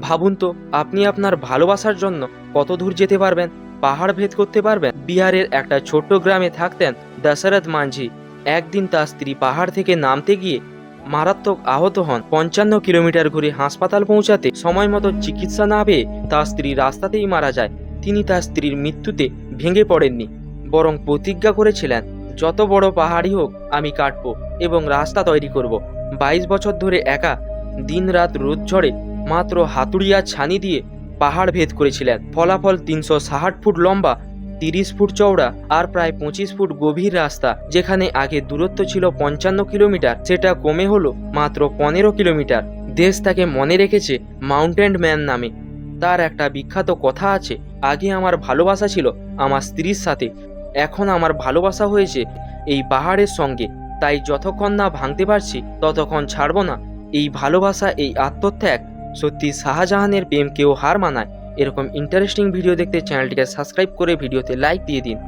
ভাবুন তো, আপনি আপনার ভালোবাসার জন্য কত দূর যেতে পারবেন? পাহাড় ভেদ করতে পারবেন? বিহারের একটা ছোট্ট গ্রামে থাকতেন দশরথ মাঝি। একদিন তার স্ত্রী পাহাড় থেকে নামতে গিয়ে মারাত্মক আহত হন। পঞ্চান্ন কিলোমিটার ঘুরে হাসপাতাল পৌঁছাতে সময় মতো চিকিৎসা না পেয়ে তার স্ত্রী রাস্তাতেই মারা যায়। তিনি তার স্ত্রীর মৃত্যুতে ভেঙে পড়েননি, বরং প্রতিজ্ঞা করেছিলেন, যত বড় পাহাড়ই হোক, আমি কাটবো এবং রাস্তা তৈরি করব। বাইশ বছর ধরে একা দিনরাত রোদ ঝড়ে মাত্র হাতুড়িয়া ছানি দিয়ে পাহাড় ভেদ করেছিলেন। ফলাফল তিনশো ষাট ফুট লম্বা, তিরিশ ফুট চওড়া আর প্রায় পঁচিশ ফুট গভীর রাস্তা, যেখানে আগে দূরত্ব ছিল পঞ্চান্ন কিলোমিটার, সেটা কমে হলো মাত্র পনেরো কিলোমিটার। দেশ তাকে মনে রেখেছে মাউন্টেন ম্যান নামে। তার একটা বিখ্যাত কথা আছে, আগে আমার ভালোবাসা ছিল আমার স্ত্রীর সাথে, এখন আমার ভালোবাসা হয়েছে এই পাহাড়ের সঙ্গে। তাই যতক্ষণ না ভাঙতে পারছি, ততক্ষণ ছাড়ব না। এই ভালোবাসা, এই আত্মত্যাগ সত্যি শাহজাহানের প্রেমকেও হার মানায়? এরকম ইন্টারেস্টিং ভিডিও দেখতে চ্যানেলটিকে সাবস্ক্রাইব করে ভিডিওতে লাইক দিয়ে দিন।